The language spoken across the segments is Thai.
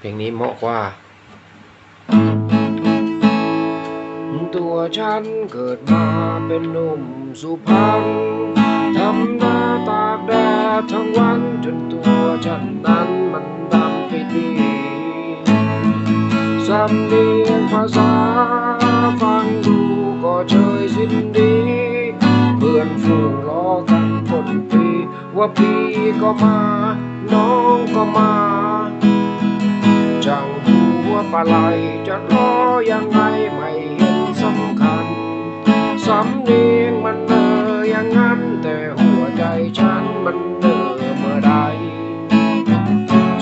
เพลงนี้เหมาะกว่า ตัวฉันเกิดมาเป็นหนุ่มสุพรรณทำหน้าตากแดดทั้งวันจนตัวฉันนั้นมันดำไปดีสำเนียงภาษาฟังดูก็เชยสิ้นดี เพื่อนฝูงล้อกันคนปีว่าพี่ก็มา น้องก็มา ปลาไหลจะรอยังไงไม่เห็นสำคัญ สำเนียงมันเนออย่างนั้น แต่หัวใจฉันมันเนอเมื่อใด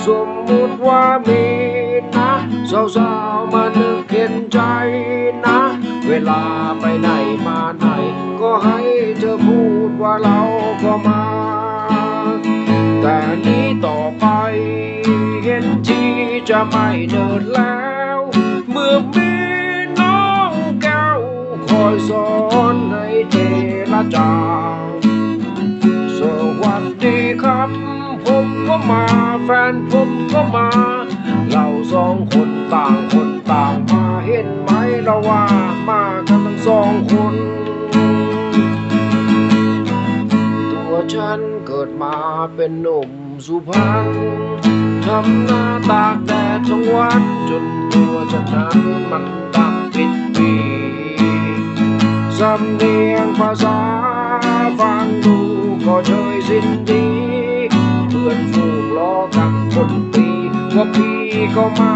สมมุติว่ามีนะสาวๆมานึกเห็นใจนะ เวลาไปไหนมาไหน ก็ให้เธอพูดว่าเราก็มา แต่นี้ต่อไป จะไม่เดินแล้ว เมื่อมีน้องแก้วคอยสอนให้เจรจาสวัสดีครับ ผมก็มาแฟนผมก็มา เราสองคนต่างคนต่างมาเห็นไหมเราว่ามากันทั้งสองคน ตัวฉันเกิดมาเป็นหนุ่มสุพรรณทำหน้าตากแด ทั้งวันจนตัวฉันนั้นมันดำปิดปีสำเนียงภาษาฟังดูก็เชยสิ้นดี เพื่อนฝูงล้อกันคนปีว่าพี่ก็มา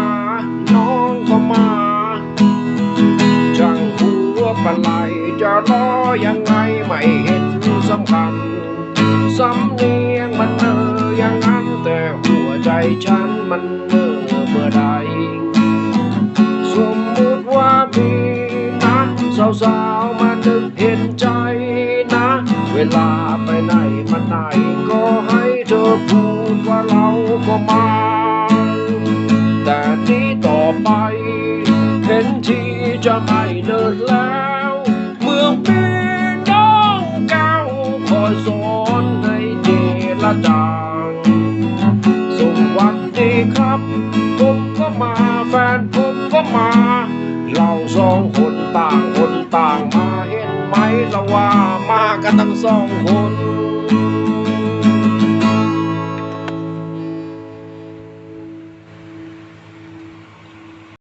น้องก็มาจังหัวปลาไหลจะรอยังไงไม่เห็นสำคัญสำเนียงมันเออย่างนั้นแต่หัวใจฉันมันเนอ เมื่อใดสมมติว่ามีนะสาวๆมานึกเห็นใจนะ เวลาไปไหนมาไหนก็ให้เธอพูดว่าเราก็มา แต่นี้ต่อไปเห็นทีจะไม่เดินแล้ว เมื่อมีน้องแก้วคอยสอนให้เจรจาสวัสดีครับ นผมก็มา เราสองคนต่างคนต่างมาเห็นไหมละว่ามากันทั้งสองคน